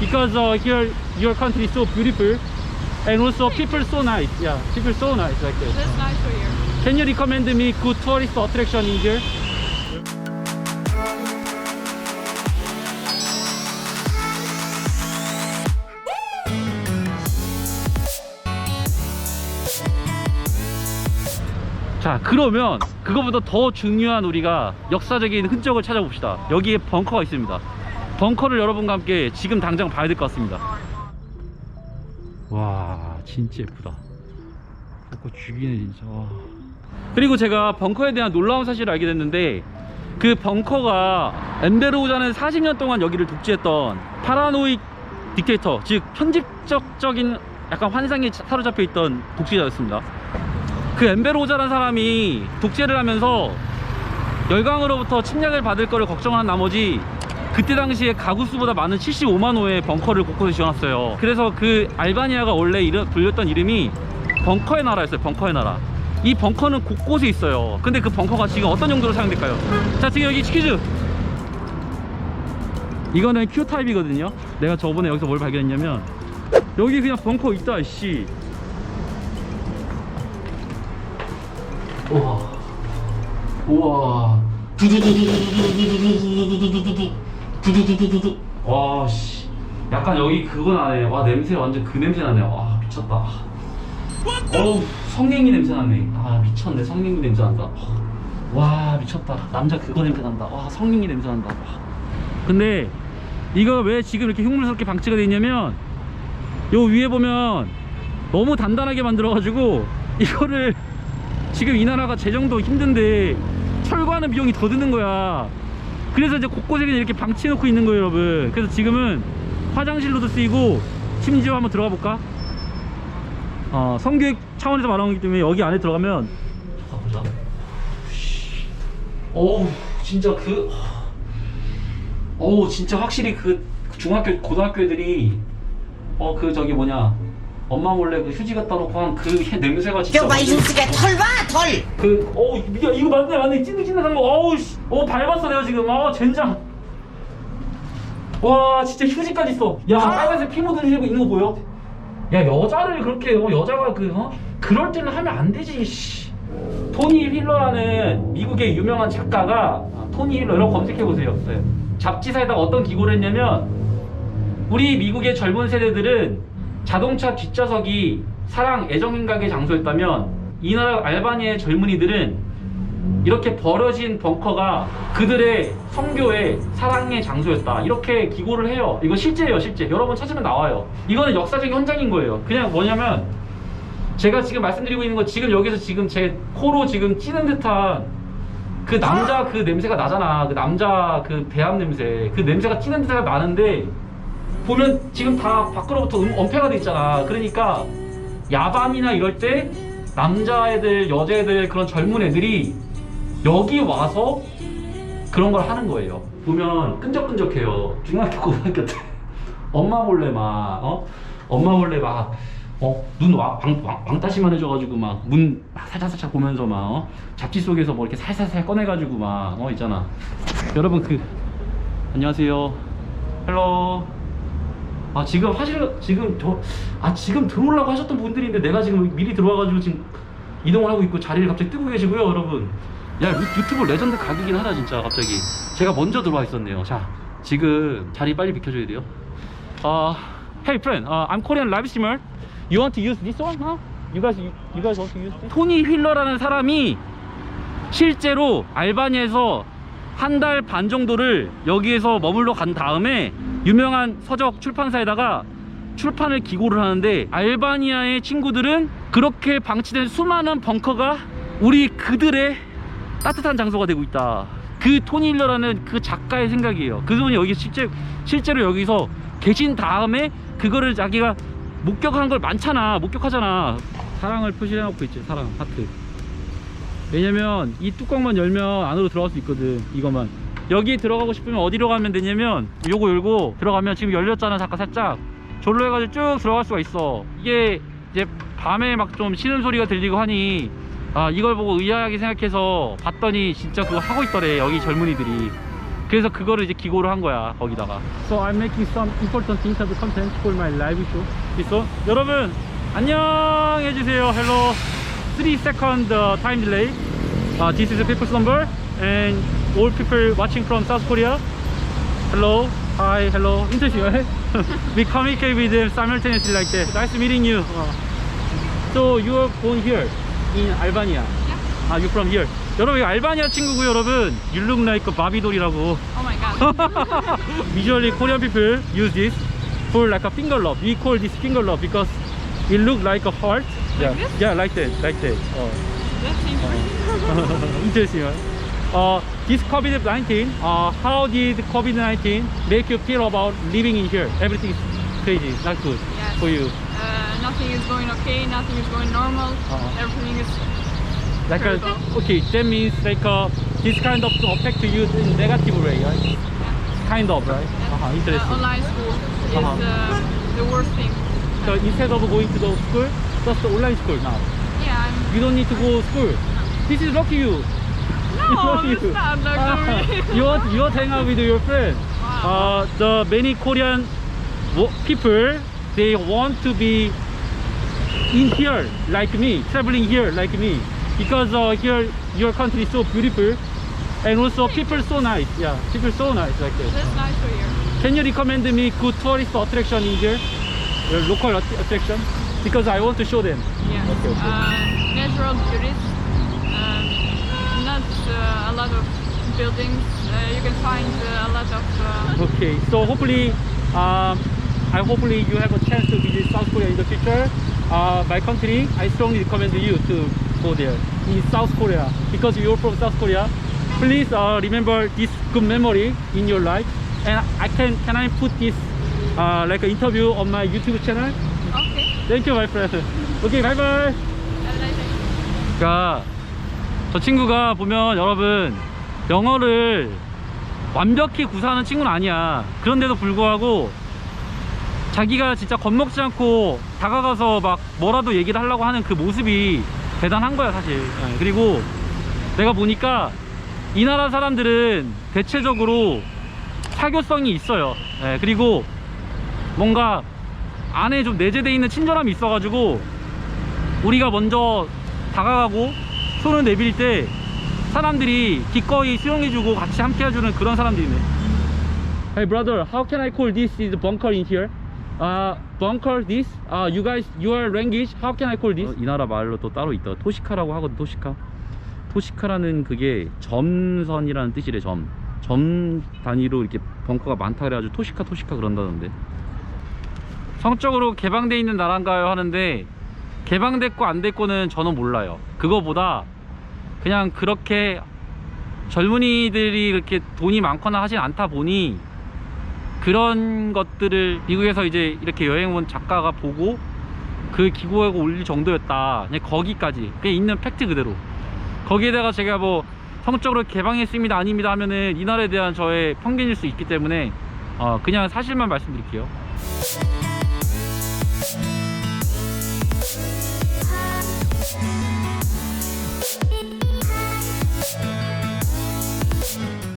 because uh, here your country is so beautiful and also people so nice. Yeah, people so nice like this. That's nice for you. Can you recommend me good tourist attraction in here? 자 그러면 그거보다 더 중요한 우리가 역사적인 흔적을 찾아봅시다 여기에 벙커가 있습니다 벙커를 여러분과 함께 지금 당장 봐야 될 것 같습니다. 와 진짜 예쁘다. 벙커 죽이네 진짜. 와. 그리고 제가 벙커에 대한 놀라운 사실을 알게 됐는데 그 벙커가 엠베로우자는 40년 동안 여기를 독재했던 파라노익 딕테이터 즉 편집적인 약간 환상에 사로잡혀 있던 독재자였습니다. 그 엠베로우자라는 사람이 독재를 하면서 열강으로부터 침략을 받을 거를 걱정한 나머지 그때 당시에 가구 수보다 많은 75만 호의 벙커를 곳곳에 지어놨어요. 그래서 그 알바니아가 원래 이름, 불렸던 이름이 벙커의 나라였어요. 벙커의 나라. 이 벙커는 곳곳에 있어요. 근데 그 벙커가 지금 어떤 용도로 사용될까요? 자, 지금 여기 퀴즈. 이거는 Q 타입이거든요. 내가 저번에 여기서 뭘 발견했냐면 여기 그냥 벙커 있다, 씨. 우와. 우와. 두두두두두두두두두두두두두 두두. 두두두두두두. 와, 씨. 약간 여기 그거 나네. 와, 냄새 완전 그 냄새 나네. 와, 미쳤다. 어우, 성냥이 냄새 나네. 아, 미쳤네. 성냥이 냄새 난다. 와, 미쳤다. 남자 그거 냄새 난다. 와, 성냥이 냄새 난다. 와. 근데 이거 왜 지금 이렇게 흉물스럽게 방치가 돼 있냐면 요 위에 보면 너무 단단하게 만들어가지고 이거를 지금 이 나라가 재정도 힘든데 철거하는 비용이 더 드는 거야. 그래서 이제 곳곳에 이렇게 방치해 놓고 있는 거예요, 여러분. 그래서 지금은 화장실로도 쓰이고 심지어 한번 들어가 볼까? 어, 성교육 차원에서 말하는 거기 때문에 여기 안에 들어가면 가보자. 어우, 진짜 그 어우, 진짜 확실히 그 중학교 고등학교 애들이 어 그 저기 뭐냐 엄마 몰래 그 휴지 갖다 놓고 한 그 냄새가 진짜 저 마이순스가 털 봐, 털! 그, 어우, 야, 이거 맞네, 맞네. 찐득찐득한 거. 어우, 씨. 어, 밟았어, 내가 지금. 아, 젠장. 와, 진짜 휴지까지 있어. 야, 빨간색 피 묻으시고 있는 거 보여? 야, 여자를 그렇게, 어, 여자가 그, 어? 그럴 때는 하면 안 되지, 씨. 토니 힐러라는 미국의 유명한 작가가, 아, 토니 힐러, 거 검색해보세요. 네. 잡지사에다가 어떤 기고를 했냐면, 우리 미국의 젊은 세대들은 자동차 뒷좌석이 사랑 애정 행각의 장소였다면 이 나라 알바니아의 젊은이들은 이렇게 버려진 벙커가 그들의 성교의 사랑의 장소였다. 이렇게 기고를 해요. 이거 실제예요 실제. 여러분 찾으면 나와요. 이거는 역사적인 현장인 거예요. 그냥 뭐냐면 제가 지금 말씀드리고 있는 거 지금 여기서 지금 제 코로 지금 찌는 듯한 그 남자 그 냄새가 나잖아. 그 남자 그 배합 냄새. 그 냄새가 찌는 듯한 나는데 보면 지금 다 밖으로부터 음- 엄폐가 돼 있잖아. 그러니까 야밤이나 이럴 때 남자애들, 여자애들 그런 젊은 애들이 여기 와서 그런 걸 하는 거예요. 보면 끈적끈적해요. 중학교 고등학교 때 엄마 몰래 막 어? 엄마 몰래 막 어, 눈 와, 왕, 왕, 왕따시만 해줘가지고 막 문 살짝살짝 보면서 막 어? 잡지 속에서 뭐 이렇게 살살살 꺼내가지고 막 어 있잖아. 여러분 그 안녕하세요. 헬로. 아 지금 사실 지금 저 아 지금 들어오려고 하셨던 분들인데 내가 지금 미리 들어와가지고 지금 이동을 하고 있고 자리를 갑자기 뜨고 계시고요 여러분 야 유, 유튜브 레전드 각이긴 하다 진짜 갑자기 제가 먼저 들어와 있었네요 자 지금 자리 빨리 비켜줘야 돼요 아 Hey friend, uh, I'm Korean live streamer. You want to use this one? Huh? You guys, you, you guys want to use this? 토니 휠러라는 사람이 실제로 알바니아에서 한 달 반 정도를 여기에서 머물러 간 다음에 유명한 서적 출판사에다가 출판을 기고를 하는데 알바니아의 친구들은 그렇게 방치된 수많은 벙커가 우리 그들의 따뜻한 장소가 되고 있다. 그 토니 힐러라는 그 작가의 생각이에요. 그분이 여기 실제 실제로 여기서 계신 다음에 그거를 자기가 목격한 걸 많잖아. 목격하잖아. 사랑을 표시해 놓고 있지. 사랑 하트. 왜냐면 이 뚜껑만 열면 안으로 들어갈 수 있거든 이거만 여기 들어가고 싶으면 어디로 가면 되냐면 요거 열고 들어가면 지금 열렸잖아 잠깐 살짝. 졸로 해가지고 쭉 들어갈 수가 있어. 이게 이제 밤에 막좀 쉬는 소리가 들리고 하니 아 이걸 보고 의아하게 생각해서 봤더니 진짜 그거 하고 있더래 여기 젊은이들이. 그래서 그거를 이제 기고를 한 거야 거기다가. So I'm making some important interview content for my live show. 있어? 여러분 안녕 해주세요. Hello. 3 second uh, time delay. uh, This is people's number and all people watching from South Korea Hello Hi Hello interesting We communicate with them simultaneously like that Nice meeting you uh, So you are born here in Albania 아, you from here. 여러분, 이거 알바니아 친구고요, 여러분. You look like a 바비돌이라고. Oh my god. Usually Korean people use this for like a finger love. We call this finger love because it look like a heart. yeah, this? yeah, like that, like that. Oh. That's interesting. Interesting, right? Uh, this COVID-19, uh, how did COVID-19 make you feel about living in here? Everything is crazy, not good Yes. for you. Uh, nothing is going okay, nothing is going normal. Uh-huh. Everything is Like a, okay, that means like uh, this kind of to affect you in negative way, right? Kind of, right? Uh-huh, uh, interesting. online school is uh, the worst thing. So instead of going to the school, just the online school now. Yeah, I'm. You don't need to go school. This is lucky you. No, You. not luxury. you want you want hang out with your friend. Wow. Uh, the many Korean people they want to be in here like me, traveling here like me, because uh, here your country is so beautiful, and also people so nice. Yeah, people so nice like that. That's nice for you. Can you recommend me good tourist attraction in here? Your local att- attraction? Because I want to show them. Yeah. Okay, okay. Uh, natural beauties. Uh, a lot of buildings. Uh, you can find uh, a lot of. Okay, so hopefully, um, I hopefully you have a chance to visit South Korea in the future. My country, I strongly recommend you to go there in South Korea because you're from South Korea. Please remember this good memory in your life, and I can can I put this uh, like an interview on my YouTube channel? okay. Thank you, my friend. Okay, bye bye. Have a nice day. 저 친구가 보면 여러분 영어를 완벽히 구사하는 친구는 아니야. 그런데도 불구하고 자기가 진짜 겁먹지 않고 다가가서 막 뭐라도 얘기를 하려고 하는 그 모습이 대단한 거야 사실. 예, 그리고 내가 보니까 이 나라 사람들은 대체적으로 사교성이 있어요. 예, 그리고 뭔가 안에 좀 내재돼 있는 친절함이 있어가지고 우리가 먼저 다가가고 손을 내밀 때 사람들이 기꺼이 수용해주고 같이 함께 해주는 그런 사람들이네. Hey brother, how can I call this is bunker in here? Uh, bunker this? Uh, you guys, your language, how can I call this? 이 나라 말로 또 따로 있다. 토시카라고 하거든, 토시카. 토시카라는 그게 점선이라는 뜻이래, 점. 점 단위로 이렇게 벙커가 많다 그래가지고 토시카, 토시카 그런다던데. 성적으로 개방돼 있는 나라인가요? 하는데 개방됐고 안 됐고는 저는 몰라요. 그거보다 그냥 그렇게 젊은이들이 그렇게 돈이 많거나 하진 않다 보니 그런 것들을 미국에서 이제 이렇게 여행 온 작가가 보고 그 기고에 올릴 정도였다. 그냥 거기까지. 그냥 있는 팩트 그대로. 거기에다가 제가 뭐 성적으로 개방했습니다 아닙니다 하면은 이 나라에 대한 저의 편견일 수 있기 때문에 어 그냥 사실만 말씀드릴게요.